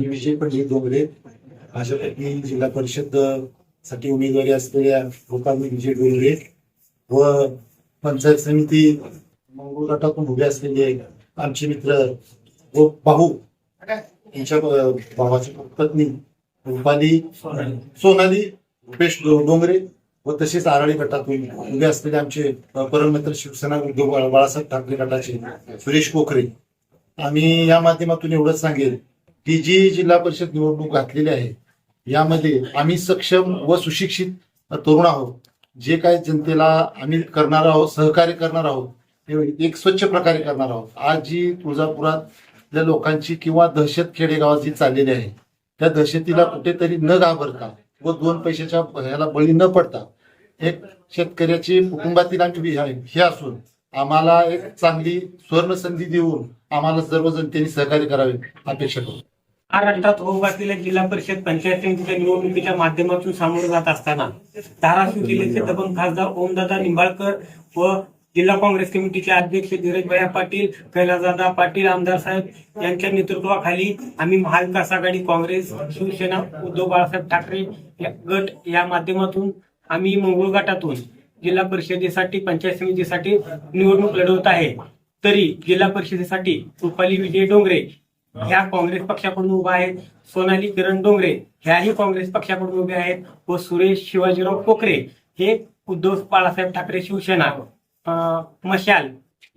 मी विजय पंडित डोंगरे भाजपची जिल्हा परिषदसाठी उमेदवारी असलेल्या लोकांनी विजय डोंगरे व पंचायत समिती मंगळगटातून उभे असलेले आमचे मित्र व भाऊ यांच्या भावाची पत्नी रुपाली सोनाली रुपेश डोंगरे व तसेच आराळी गटातून उभे असलेले आमचे परममित्र शिवसेना उद्धव बाळासाहेब ठाकरे गटाचे सुरेश कोकरे आम्ही या माध्यमातून एवढंच सांगेल ती जी जिल्हा परिषद निवडणूक घातलेली आहे यामध्ये आम्ही सक्षम व सुशिक्षित तरुण आहोत. जे काही जनतेला आम्ही करणार आहोत सहकार्य करणार आहोत ते एक स्वच्छ प्रकारे करणार आहोत. आज जी तुळजापुरातल्या लोकांची किंवा दहशत खेडेगावात जी चाललेली आहे त्या दहशतीला कुठेतरी न घाबरता व दोन पैशाच्या ह्याला बळी न पडता एक शेतकऱ्याची कुटुंबातील आम्ही हे असून आम्हाला एक चांगली स्वर्ण संधी देऊन आम्हाला सर्व त्यांनी सहकार्य करावे अपेक्षा करतो महाराष्ट्रात होऊ घातलेल्या जिल्हा परिषद पंचायत समितीच्या निवडणुकीच्या माध्यमातून सामोरे जात असताना धाराशिव जिल्ह्याचे दबंग खासदार ओमदादा निंबाळकर व जिल्हा काँग्रेस कमिटीचे अध्यक्ष धीरजभाई पाटील कैलासदादा पाटील आमदार साहेब यांच्या नेतृत्वाखाली आम्ही महाविकास आघाडी काँग्रेस शिवसेना उद्धव बाळासाहेब ठाकरे या गट या माध्यमातून आम्ही मंगळ गटातून जिल्हा परिषदेसाठी पंचायत समितीसाठी निवडणूक लढवत आहे. तरी जिल्हा परिषदेसाठी रुपाली विजय डोंगरे ह्या काँग्रेस पक्षाकडून उभा आहेत. सोनाली किरण डोंगरे ह्याही काँग्रेस पक्षाकडून उभे आहेत. व सुरेश शिवाजीराव कोकरे हे उद्धव बाळासाहेब ठाकरे शिवसेना मशाल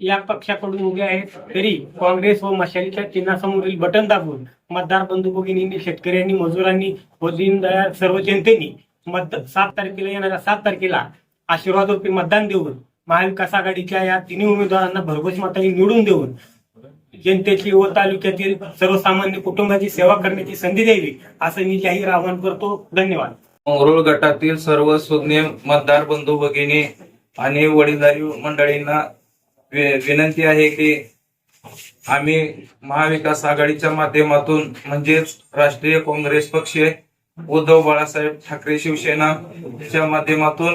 या पक्षाकडून उभे आहेत. तरी काँग्रेस व मशालीच्या चिन्हासमोरील बटन दाबून मतदार बंधू भगिनींनी शेतकऱ्यांनी मजुरांनी व दीनदयाळ सर्व जनतेनी मत सात तारखेला येणाऱ्या सात तारखेला आशीर्वाद रूपी मतदान देऊन महाविकास आघाडीच्या या तिन्ही उमेदवारांना भरघोस मतांनी निवडून देऊन जनतेची व तालुक्यातील सर्वसामान्य कुटुंबाची सेवा करण्याची संधी द्यावी असं मी जाहीर आवाहन करतो. धन्यवाद. मंगरुळ गटातील सर्व सुज्ञ मतदार बंधू भगिनी आणि वडीलधारी मंडळींना विनंती आहे की आम्ही महाविकास आघाडीच्या माध्यमातून म्हणजेच राष्ट्रीय काँग्रेस पक्ष उद्धव बाळासाहेब ठाकरे शिवसेनाच्या माध्यमातून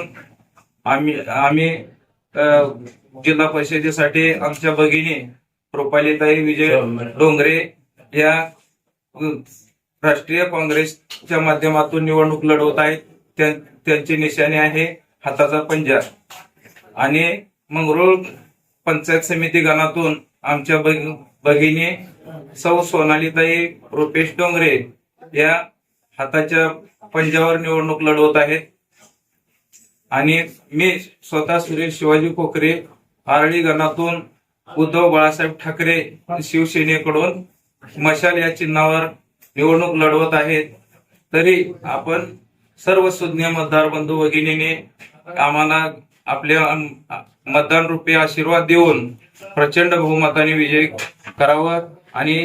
आम्ही आम्ही जिल्हा परिषदेसाठी आमच्या भगिनी रुपालीताई विजय डोंगरे. या राष्ट्रीय काँग्रेसच्या माध्यमातून निवडणूक लढवत आहेत. त्यां- त्यांची निशाणी आहे हाताचा पंजा. आणि मंगरुळ पंचायत समिती गणातून आमच्या भग- भगिनी सौ सोनालीताई रुपेश डोंगरे या हाताच्या पंजावर निवडणूक लढवत आहेत. आणि मी स्वतः सुरेश शिवाजी कोकरे आरळी गणातून उद्धव बाळासाहेब ठाकरे शिवसेनेकडून मशाल या चिन्हावर निवडणूक लढवत आहेत. तरी आपण सर्व सुज्ञ मतदार बंधू भगिनीने आम्हाला आपल्या मतदान रूपी आशीर्वाद देऊन प्रचंड बहुमताने विजय करावा आणि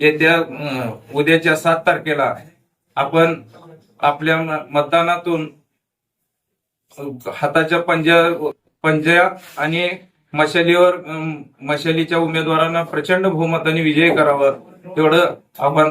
येत्या उद्याच्या सात तारखेला आपण आपल्या मतदानातून हाताच्या पंजा पंजा आणि मशालीवर मशालीच्या उमेदवारांना प्रचंड बहुमताने विजय करावा एवढं आव्हान